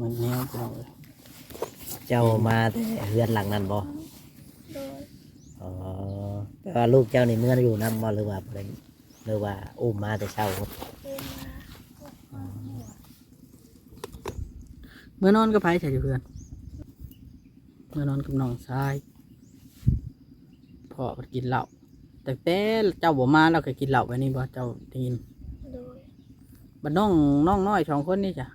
มันแนวพี่น้องเอ้ยเจ้ามาแต่เฮือนหลังนั้นบ่โดยอ๋อแต่ว่าลูกเจ้านี่เมื่ออยู่นํบ่หรือว่าบ่ได้หรือว่าอุ้มมาแต่เช้าเดินมาเมื่อนอนก็ไปใช่อยู่เพื่อน เมื่อนอนกับน้องชายพ่อก็กินเหล้าแต่แต่เจ้าบ่มาเราก็กินเหล้าไว้นี่บ่เจ้าได้ยินโดย บัดน้องน้องน้อยสองคนนี่จ้ะ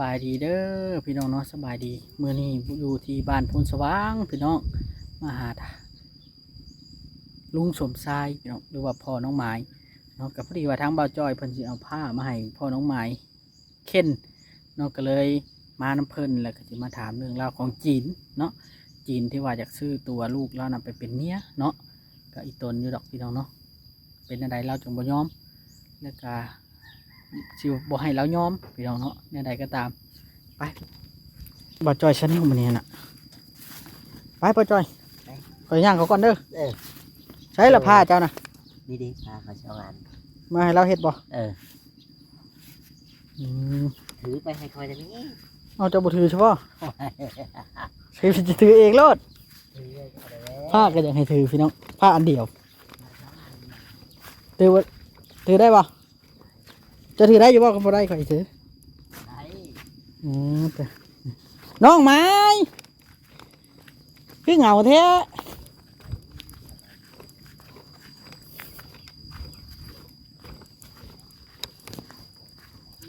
บายดีเด้อพี่น้องเนาะสบายดีเมื่อนี้อยู่ที่บ้านพูนสว่างพี่น้องมาหาทาลุงสมชายพี่น้องหรือว่าพ่อน้องไม้เนาะกับพอดีว่าทางบ่าวจอยเพิ่นสิเอาผ้ามาให้พ่อน้องไม้เข็นเนาะก็เลยมาน้ำเพลินแล้วก็จะมาถามเรื่องราวของจีนเนาะจีนที่ว่าอยากซื้อตัวลูกแล้วนำไปเป็นเมียเนาะก็อีตนอยู่ดอกพี่น้องเนาะเป็นอะไรเราจงบ่ยอมแล้วก็ ชิวบ่ให้เรายอมพี่น้องเนาะเนี่ยใดก็ตาม ไปบ่จอยฉันนี่มันเนี่ยน่ะ ไปบ่จอยขอย่างเขาก่อนเด้อเออ ใช้ละผ้าเจ้านะนี่ดิพาเขาเช่างาน มาให้เราเฮ็ดบ่เออ อืมถือไปให้คอยจะนี้เอาเจ้าบ่ถือใช่ป่ะถือจะถือเองโลดถือไปแล้วผ้าก็อยากให้ถือพี่น้องผ้าอันเดียวถือว่าถือได้ปะ จะถือได้อยู่บ่ก็บ่ได้ขออีกถือไอ้อืมแต่น้องไม้คือเหงาแท้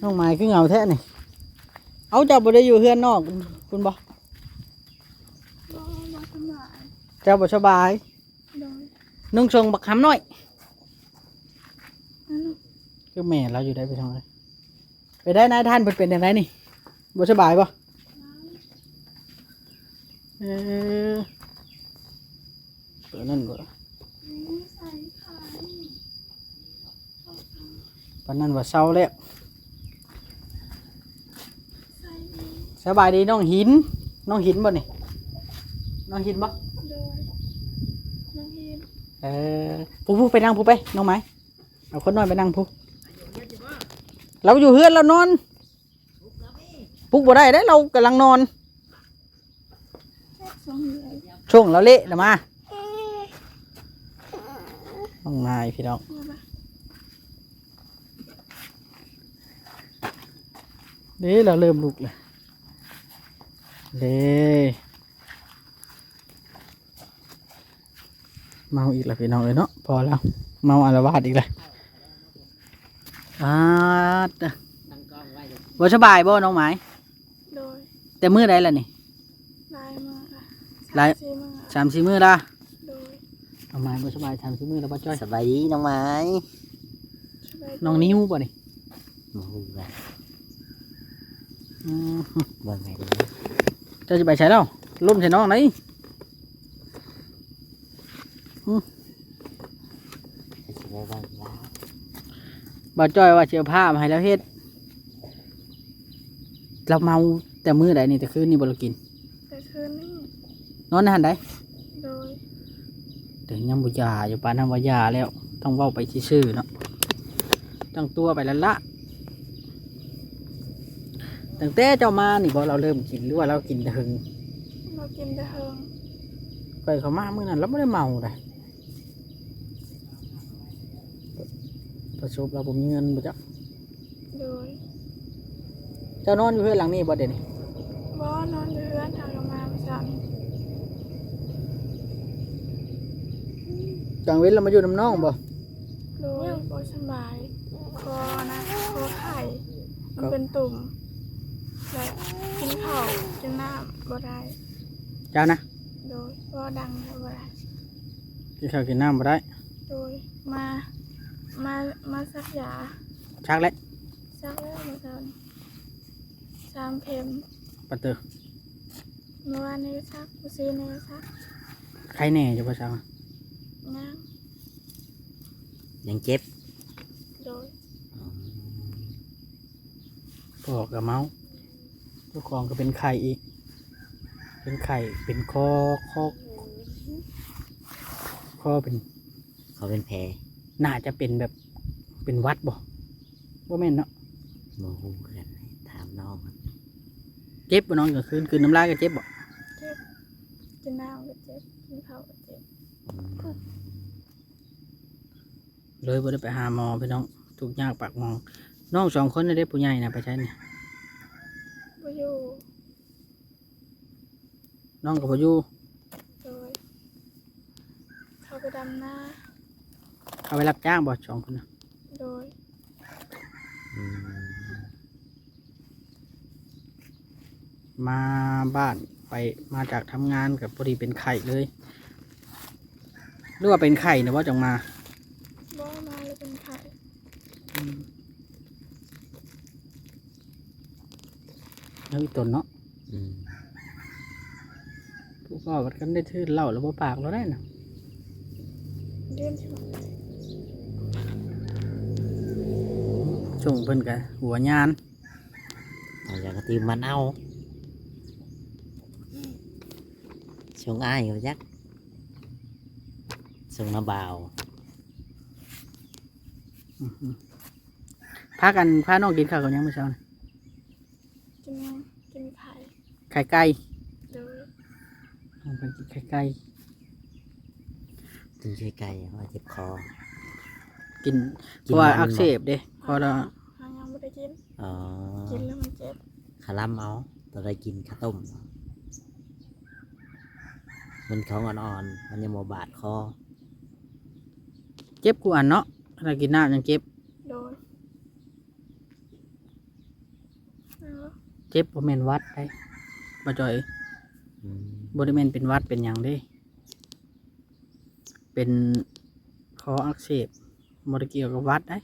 น้องไม้คือเหงาแท้นี่เอาเจ้าบ่ได้อยู่เฮือนนอกคุณบ่บ่มาสมายเจ้าบ่สบายโดยนุ่งทรงบักหำน้อยนั่น คือแม่เราอยู่ได้ไปทางไหนไปได้นายท่านเพิ่นเป็นอย่างไรนี่บ่สบายปะเออเปิดนั่นบ่นี่ใส่ขายปานนั้นว่าเศร้าแล้วใส่ดีสบายดีน้องหิน น้องหินบ่นี่น้องหินบ่โดยน้องเห็นเออผู้ผู้ไปนั่งผู้ไปน้องไหมเอาคนน้อยไปนั่งผู้ เราอยู่เฮือนเรานอนปลุกบ่ได้เด้เรากำลังนอน ช่วงเราเละนะมาน้องนายพี่น้องมาปะเด้เราเริ่มลุกเลยเด้เมาอีกแล้วพี่น้องเลยเนาะพอแล้ว เมาอารวาสอีกเลย อาดตั้งกล้องไว้บ่สบายบ่น้องไม้โดยแต่มือใดล่ะนี่ ลายมืออะลาย สี่มืออะสามสี่มือละโดยน้องไม้บ่สบายสามสี่มือแล้วป้าจ้อยสบายดีน้องไม้สบายดีน้องนิ้วป่ะนี่โอ้โหอืมเบิ่งไงดีเจ้าจะไปใช้แล้วล่มใส่น้องไหนจะสิไปบ้านลาว บ่จ้อยว่าเจียวผ้ามาให้แล้วเฮ็ดเราเมาแต่มือใดนี่แต่คืนนี่บ่เรากิน แต่คืนนี้นอนในหันใดโดยแต่ยังบ่ยาอยู่ปานนั้นว่ายาแล้ว ต้องเว้าไปซื่อๆเนาะตั้งตัวไปแล้วละตั้งแต่เจ้ามานี่บ่เราเริ่มกินหรือว่าเรากินแต่หึงเรากินแต่เฮิงไปเขามามื้อนั้นเราไม่ได้เมาเลย ประสบเราบ่มีเงินบ่จักโดยเจ้านอนอยู่เพื่อนหลังนี้บ่เดี๋ยวนี้บ่นอนอยู่เรือนทางมาประจกลางเว้นเรามาอยู่น้ำน้องบ่ำโดยบ่สบายคอนะคอไข่มันเป็นตุ่มและกินข้าวกินน้ำบ่ได้เจ้านะโดยบ่ดังบ่ได้กินข้าวกินน้ำบ่ได้โดยมา มามาสักยาชักแล้วสักแล้วเมื่อเช้านี้สามเข็มปัตเตอร์เมื่อวานนี้ก็ซักเมื่อซีนี้ก็ซักใครแน่จะบ่ชักอะนางยังเจ็บโดยพ่อกับเมาเจ้าของก็เป็นไข่อีก เป็นไข่เป็นคอคอคอเป็น เขาเป็นแผล น่าจะเป็นแบบเป็นหวัดบ่ว่าแม่นเนาะโมหูกันถามน้องครับเจ็บบ่น้องกลางคืนคืนน้ำลายก็เจ็บบ่เจ็บกินน้ำก็เจ็บกินข้าวก็เจ็บ อืมเลยบ่ได้ไปหาหมอพี่น้องทุกข์ยากปากหมองน้องสองคนน่ะได้ผู้ใหญ่นะไปใช้เนี่ยบ่อยู่น้องกับพ่อยู่โดยเขาไปดำนา เขาไปรับจ้างบ่สองคนน่ะโดยอืมมาบ้านไปมาจากทำงานกับพอดีเป็นไข่เลยหรือว่าเป็นไข่นะว่าจังมาบ่มาเลยเป็นไข่แล้วอีตนเนาะอืมผู้ก็วัดกันได้ทื่นเหล่าแล้วบ่ปากเราได้นะเดือนที่ว่าส่งเพิ่นกันหัวยานเอาอย่างกระติมมันเอาชงอ้ายเขาจักชงน้ำบ่าวอื้อหือพากันพาน้องกินข้าวกับหยังเมื่อเช้านี่กินยังกินไข่ไข่ไก่โดยน้องเพิ่นกินไข่ไก่กินไข่ไก่ว่าเจ็บคอกินเพกินราะว่ามันบ่อักเสบเด้ พอเราหายังไม่ได้กิน อ๋อกินแล้วมันเจ็บขาล่ำเอาตัวได้กินข้าวต้ม มันของอ่อนๆมันยังโมบาดคอเจ็บกูอันเนาะถ้ากินน้ำยังเจ็บ โดยเอาเจ็บบ่แม่นหวัดได้บ่จ่อยอืมบ่ได้แม่นเป็นหวัดเป็นหยังเด้ เป็นคออักเสบบ่ได้เกี่ยวกับหวัดได้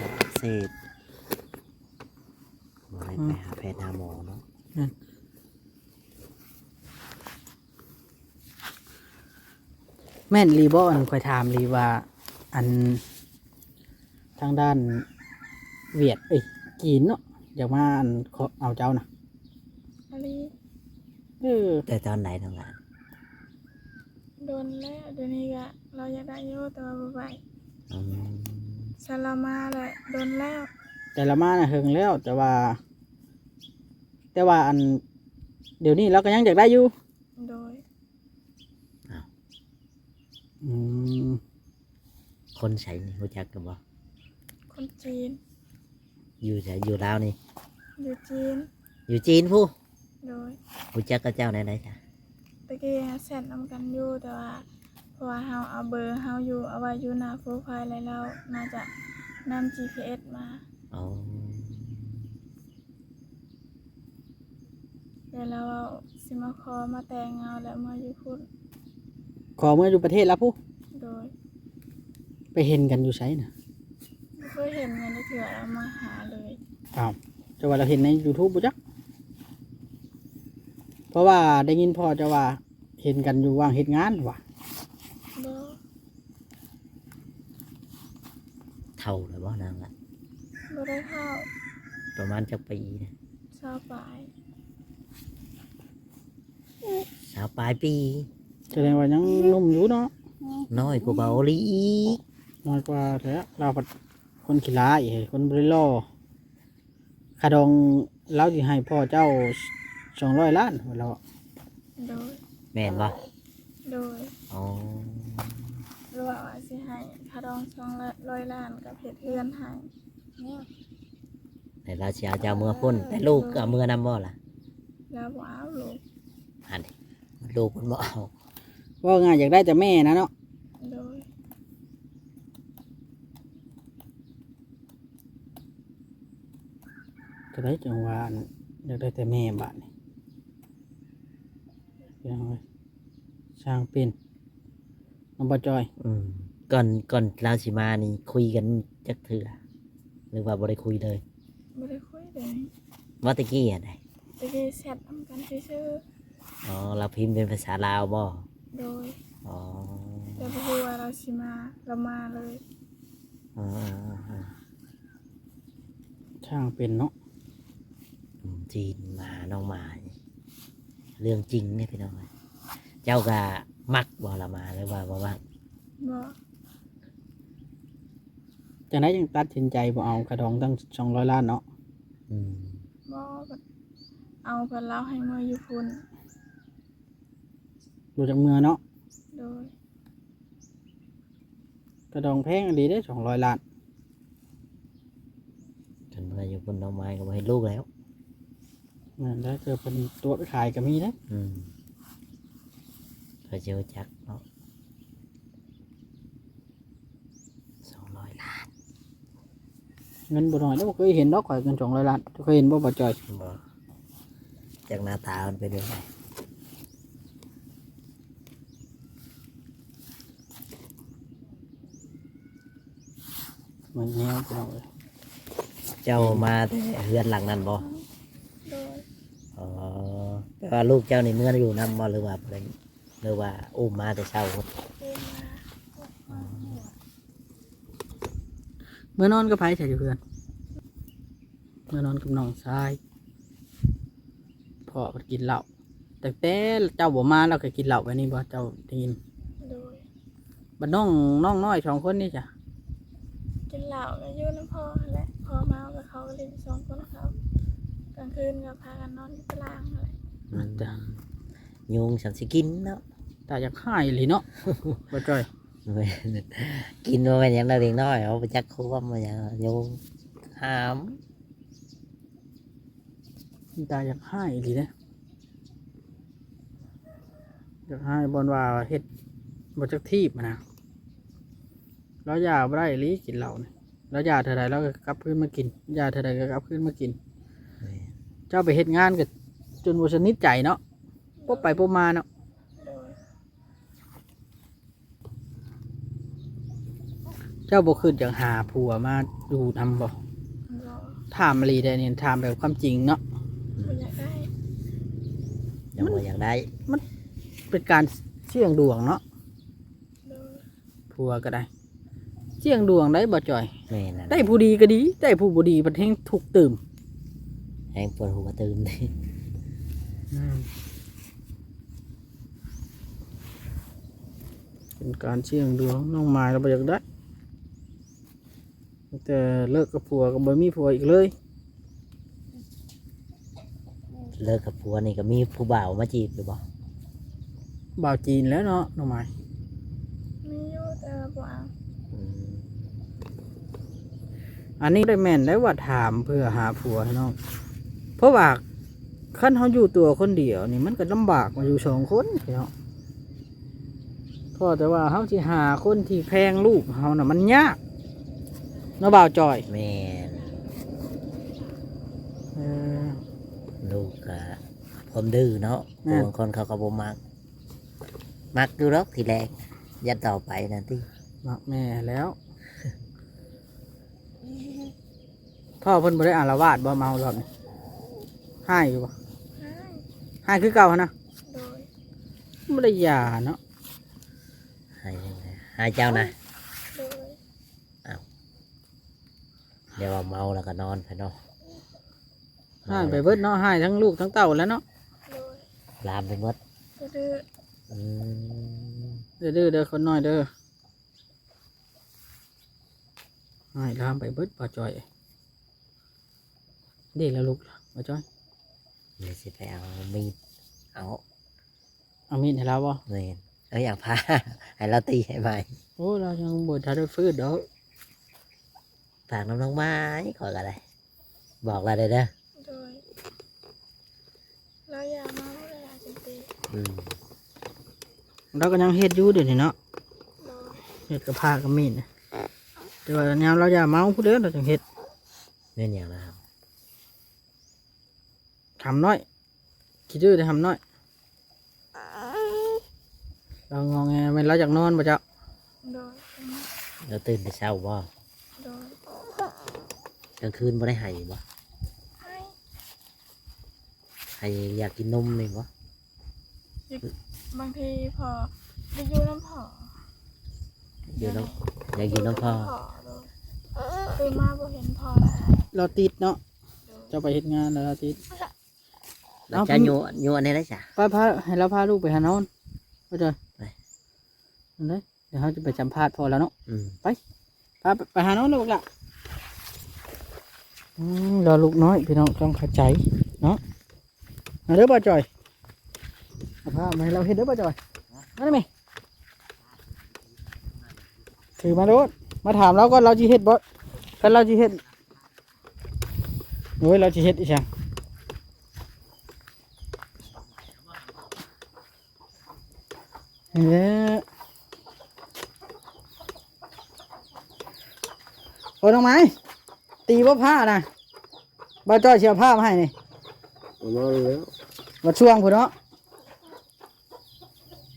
อัก เสพบอกให้ไปหาแพทย์หาหมอเนาะแม่นรีบ่อันคอยถามรีว่า อัน ทางด้านเวียดเอ้ยจีนเนาะอยากมาอันขอเอาเจ้านะอันนี้เออแต่ตอนไหนทำงานโดนแล้วเดี๋ยวนี้ก็เราอยากได้โยแต่ว่าบ่ไหวอืม ซาลามาแหละโดนแล้ว แต่ละมาน่ะเฮิงแล้ว แต่ว่า แต่ว่าอัน เดี๋ยวนี้เราก็ยังอยากได้อยู่โดยอืมคนใช้นี่รู้จักกันบ่คนจีนอยู่ใช้อยู่ลาวนี่ อยู่จีนอยู่จีนผู้โดยรู้จักกับเจ้าไหนไหนจ้ะตะกี้แซดนำกันอยู่แต่ว่า เพราะว่าเฮาเอาเบอร์เฮาอยู่เอาไว้อยู่หน้าโปรไฟล์แล้วเราน่าจะนำ GPS มา อ๋อแล้วเราเอาสิมาขอมาแต่งเงาแล้วมาอยู่พุ่นขอเมื่ออยู่ประเทศแล้วผู้โดยไปเห็นกันอยู่ไสน่ะบ่เคยเห็นเงินในเถื่อเรามาหาเลยอ้าวจะว่าเราเห็นใน YouTube บ่จักเพราะว่าได้ยินพ่อจะว่าเห็นกันอยู่ว่างเฮ็ดงานว่ะ บ่ เท่าเลยบ่นางละบ่ได้เข้าประมาณจักปีนะชาวปลายสาวปลายปี แสดงว่ายังหนุ่มอยู่เนาะน้อยกว่าเบาหลีอีกน้อยกว่าแล้วเราเป็นคนขี้ร้ายคนบริโลอคาดองเราสิให้พ่อเจ้าสองร้อยล้านว่าเราโดยแม่นบ่โดยอ๋อห รือว่าว่าสิให้คาดองช่องละร้อยล้านกับเพชรเพื่อนให้แต่เราสิเอาเจ้าเมื่อพุ่นแต่ลูกก็เอามื่อนำบ่ล่ะแล้วบ่เอาลูกอันนี้ลูกมันบ่เอาว่าง่ายอยากได้แต่แม่นะเนาะโดยจะได้จังหวะอันอยากได้แต่แม่บาทนี่เป็นยังไงช่างเป็น น้องบอจอย อืมก่อนก่อนเราสิมานี่คุยกันจักเถื่อหรือว่าบ่ได้คุยเลยบ่ได้คุยเลยว่าตะกี้อะไดตะกี้แชทนำกันซื่ออ๋อเราพิมพ์เป็นภาษาลาวบ่ๆโดยอ๋อแต่บ่ฮู้ว่าเราสิมาเรามาเลยอ๋ออ๋ออ๋อช่างเป็นเนาะอืมจีนมาน้องหมายเรื่องจริงเนี่ยพี่น้องเอ้ยเจ้าก็ มักบ่ละมาหรือว่าบ่มักบ่จากนั้นยังตัดสินใจบ่เอากระดองตั้งสองร้อยล้านเนาะอืมบ่แบบเอาเพิ่นเล่าให้เมื่ออยู่พุ่นดูจากเมือเนาะโดยกระดองแพงดีได้สองร้อยล้านจนเมื่ออยู่บนน้องไม้ก็บ่เห็นลูกแล้วนั่นแล้วเจอเป็นตัวไปขายก็มีนะอืม เคยเจอจักเนาะสองร้อยล้านเงินบ่น้อยแล้วบ่เคยเห็นดอกข่อยเงินสองร้อยล้านเคยเห็นบ่บ่จอยบ่จากหน้าตามันเป็นยังไงเหมือนแนวพี่น้องเลยเจ้ามาแต่เฮือนหลังนั้นบ่โดยอ๋อแต่ว่าลูกเจ้านี่เมื่ออยู่นำบ่หรือว่าอะไร หรือว่าอุ้มมาแต่เช้าหมดเอ็มาเมื่อนอนก็ไผใส่อยู่เพื่อน เมื่อนอนกับน้องชายพ่อก็กินเหล้าแต่แต่เจ้าบ่มาเราก็กินเหล้าไว้นี่บ่เจ้าได้ยินโดยบัดน้องน้องน้อยสองคนนี่จ้ะกินเหล้าก็อยู่น้ำพ่อและพอเมากับเขาก็เล่นสองคนเขากลางคืนก็พากันนอนอยู่ตารางอะไรอาจจะยุงฉันสิกินเนาะ แต่อยากหายเลยเนาะบ่จอยแม่นกินมาเป็นอย่างเด็กน้อยเอาไปจักควบมาอย่างยุงหามตาอยากหายเลยนะอยากหายบอนว่าเฮ็ดบ่จักทีบมานะแล้วยาบ่ได้อีหลีกินเหล้านี่แล้วยาเท่าใดเราก็กลับคืนมากินยาเท่าใดก็กลับคืนมากินแม่นเจ้าไปเฮ็ดงานก็จนบ่สนิทใจเนาะพบไปพบมาเนาะ โดย เจ้าบ่คืนอยากหาผัวมาดูนำบ่รอถามอีหลีได้นี่ถามแบบความจริงเนาะ บ่อยากได้ยังบ่อยากได้เป็นการเสี่ยงดวงเนาะโดยผัวก็ได้ เสี่ยงดวงได้บ่จ่อย แม่นั่นได้ผู้ดีก็ดี ได้ผู้บ่ดีประเทศถูกตื่มแหงปวดหัวตื่นเลยเป็นการเสี่ยงดวงน้องไม้เราบ่อยากได้ แต่เลิกกับผัวก็บ่มีผัวอีกเลยเลิกกับผัวนี่ก็มีผู้บ่าวมาจีบหรือบ่บ่าวจีนแล้วเนาะน้องไม้มีอยู่แต่ว่าบ่เอาอืมอันนี้ได้แม่นได้ว่าถามเพื่อหาผัวให้น้องเพราะว่าคันเฮาอยู่ตัวคนเดียวนี่มันก็ลำบากมาอยู่สองคนพี่น้องพอแต่ว่าเฮาสิหาคนที่แพงลูกเฮาน่ะมันยาก เนาะบ่าวจอยแม่นเออ ลูกก็ผมดื้อเนาะแม่น บางคนเขาก็บ่มัก มักอยู่หรอกทีแรกยันต่อไปนั่นที่มักแม่แล้วพ่อเพิ่นบ่ได้อารวาสบ่เมารอบนี้ให้อยู่บ่ให้ให้คือเก่าหั่นนะโดยบ่ได้หย่าเนาะให้ยังไงให้เจ้านะ โดย เดี๋ยวว่าเมาแล้วก็นอนไปเนาะให้ไปเบิดเนาะให้ทั้งลูกทั้งเต้าแล้วเนาะโดยลามไปหมดก็ดื้ออืมเด้อเด้อเด้อคนน้อยเด้อให้ลามไปเบิดบ่จอยเด็กแล้วลูกล่ะบ่จอยเดี๋ยวสิไปเอามีดเอาเอามีดให้เราบ่เงินเอ้ยอยากพาให้เราตีให้ไหมโอ้เรายังบ่ทันได้ฟื้นดอก ฝากน้ำน้องไม้ขอกันเลยบอกเราเลยเด้อโดยเราอย่าเมาเลยอาจารย์ตีอืมเราก็ยังเฮ็ดอยู่เดี๋ยวนี้เนาะโดยเฮ็ดกับผ้ากับมีดน่ะแต่ว่าแนวเราอย่าเมาผู้เด้อเราจังเฮ็ดเงินอย่างนะครับทำน้อยคิดดื้อได้ทำน้อย เรางองแงแม่นเราอยากนอนบ่เจ้าโดยเราตื่นแต่เช้าบ่โดย กลางคืนบ่ได้ให้บ่ให้ให้อยากกินนมเลยบ่บางทีพอไปอยู่น้ำผออยู่น้ำอยากกินน้ำพ่อโดยตื่นมาบ่เห็นพอเราติดเนาะโดยเจ้าไปเฮ็ดงานแล้วเราติดแล้วจะโยโยอันนี้ได้จ้ะป้าพาให้เราพาลูกไปหานอนบ่จอยไปนั่นเลยเดี๋ยวเขาจะไปสัมภาษณ์พอแล้วเนาะอืมพาไปไปหานอนลูกละอืม รอลูกน้อยพี่น้องต้องเข้าใจเนาะมาเด้อป้าจอยเอาผ้ามาเราเห็นเด้อป้าจอยมาได้ไหมถือมาโดดมาถามเราก่อนเราจีเฮ็ดบ่กันเราจีเฮ็ดโอ้ยเราจีเฮ็ดอีช่างเนี่ยโอ้ยน้องไม้ ตีว่าผ้านะบ้าจ้อยเชียวผ้ามาให้นี่เอามาแล้ววัดช่วงพุ่นเนาะ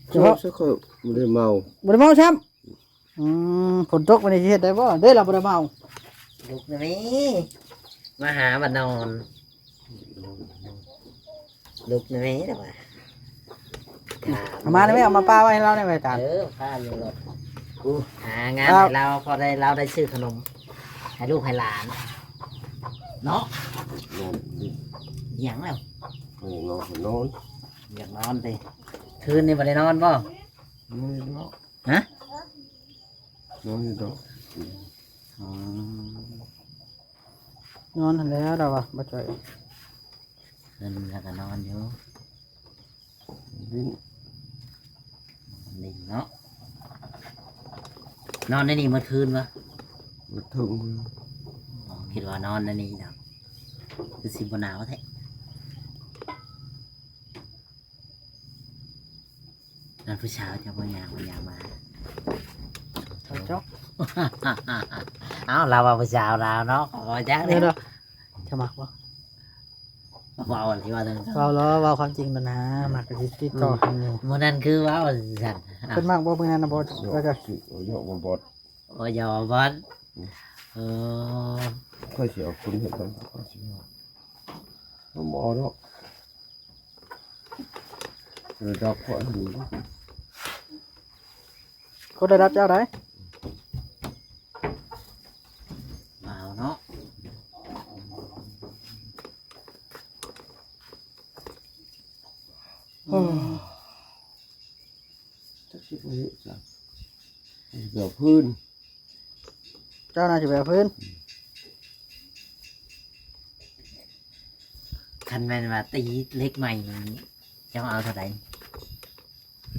เฉเจ้าพาะสักคนไม่ได้เมาบไดเมาช้ำอืมฝนตกมาในสิเฮ็ดได้บ่ได้เราบไดเมาลูกนี่มาหามานอนลูกนี่เดี๋ยวมาเอามาได้ไหมเอามาป้าไว้ให้เราได้ไหมจานเออผ้าอยู่รถอู้หางานครับให้เราพอได้เราได้ซื้อขนม ให้ลูกให้หลาน เนาะนอนดิหยังแล้วไม่นอนนอนอยากนอนไปคืนนี้บ่ได้นอนบ่ นอนอยู่ดอกฮะ นอนอยู่ดอกอ๋อนอนหันแล้วเราอะบ้าจ้อยคืนแล้วก็นอนอยู่ลิ้นนี่เนาะนอนในนี่เมื่อคืนวะ มันถึงอ๋อคิดว่านอนในนี่เนาะคือสิบหนาวแท้นั่นผู้ชายจะบ่ยางบ่ยางมาเอาจ๊อกเอาเราว่าผู้สาวเราเนาะขอจักเดี๋เด้ยวอเดี๋ยวจะมักบ่เว้าที่ว่าตรงเราล้อเว้าความจริงแล้วนะมักกะสิติดต่อกันอยู่มื้อนั้นคือเว้าสั่นอะเพิ่นมักบ่เมื่อนั้นนะบ่หยอบ้าจ้อยกสิเอาหยอกมาบอดโอ้ยอบอส เออค่อยเสียคุณเห็นตอนค่อยเสียเอาหมอดอกเลยดอกขวานดูคนได้รับเจ้าได้มาเอาเนาะจักสิบวิจ้ะเดี๋ยวพื้น เจ้าน่าจะไปเอาพื้นคันแม่นว่าตีเล็กใหม่นี่เจ้าเอาเท่าไหร่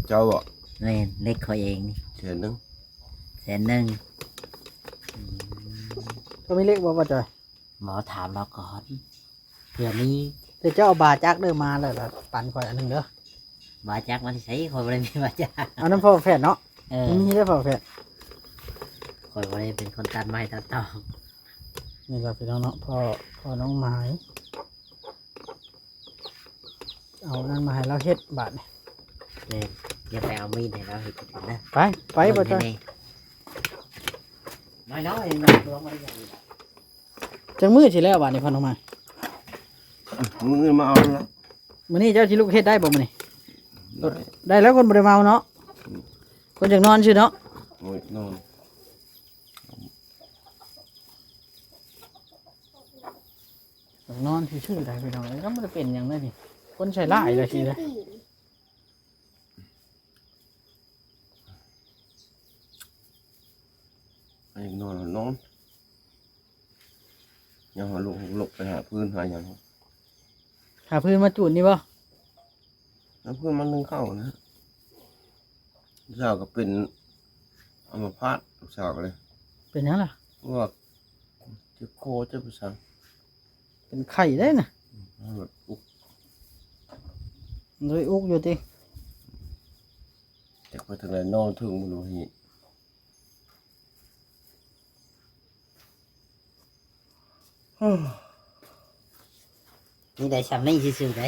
เจ้าอะแม่นเล็กเขาเองนี่เขียนนึงแสนหนึ่งก็มีเลขบ่บ้าจ้อยหมอถามเราก่อนเผื่อมีเดี๋ยวเจ้าเอาบาจักเด้อมาแล้วล่ะปั่นข่อยอันหนึงเด้อบาจักมันใช้คอยบริมีบาจักเอาน้ำพ่อแฟดเนาะเออ มีได้อพ่อแฟด คอยบริเป็นคนตัดไม้ตัดต่อนี่ล่ะพี่น้องเนาะพ่อพ่อน้องไม้เอานั่นมาให้เราเฮ็ดบาดนี่เลยอย่าไปเอามีดให้เราเห็นกันนะไปไปบ่จ้อยน้อยน้อยๆน้อยลงมาอย่างนี้จังมือสิแล้วบาดนี่พ่อน้องไม้มึงมาเอาละมื้อนี้เจ้าสิลูกเฮ็ดได้บ่มื้อนี้ได้แล้วคนบ่ได้เมาเนาะคนอยากนอนซื่อเนาะโอ้ ยนอนอยากนอนซื่อๆได้พี่น้องแล้วมันจะเป็นหยังไงนี่คนใช้ลายเลยสิเลยไอ้นอนนอนยังหาลูกหลบไปหาพื้นหาอย่างหาพื้นมาจูดนี่บ่แล้วเพื่อนมันนึงเข้านะลูกสาวก็เป็นอัมพาตลูกสาวก็เลย เป็นหยังล่ะว่าจะโคจะไปสั่ง เป็นไข่ได้น่ะให้แบบอุกโดยอุกอยู่ติจะไปทางไหนนอนถึงมันรู้หีนี่ได้ชำนี่ซื่อๆได้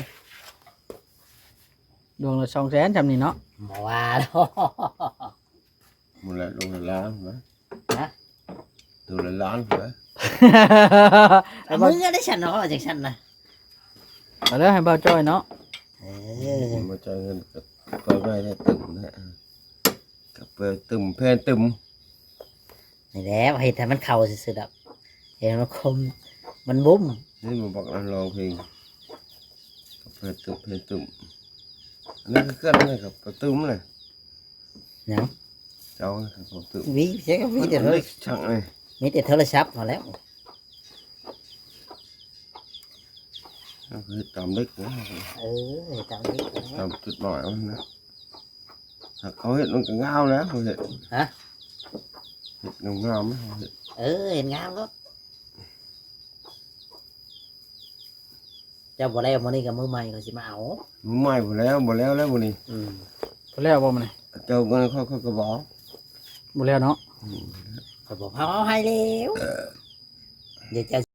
ดวงละ200,000จำนี่เนาะหมอว่าแล้วมันแหละลงละล้านไหมฮะตัวละล้านไหมให้บ่มึงก็ได้ฉันเนาะจากฉันนะเอาเด้อให้เบาจ้อ ยเนาะเออมาจ่ายเงินกับไปไว้ได้ตึมนะกับไปตึมแพนตึมนี่แหละเห็นแต่มันเข่าสุดๆอะเห็นมันคมมันบุ้มนี่มันบอกเราลองเพลงกับไป เพจตุ่มเพจตุ่มอันนี้ก็เคลื่อนเลยกับประตูมเลยหยังเจ้าครับประตูวิใช่ก็มีแต่โทรเล็กช่างเลยมีแต่โทรศัพท์พอแล้วก็คือตามเล็กนะเออตามนี้ตามจุดหน่อยมันนะถ้าเขาเห็นมันก็งามแล้วเขาเห็นฮะเห็นงามๆไหมเขาเห็นเออเห็นงามก็เจ้าบ่ได้มื้อนี้กับมือใหม่ก็สิมาเอามือใหม่หมดแล้วหมดแล้วแล้วหมดนี่อืมพอแล้วบ่มันนี่เจ้าเงินเขาเขาก็บอกบ่แล้วเนาะข่อยบอกเอาเอาให้แล้วเดี๋ยวเจ้า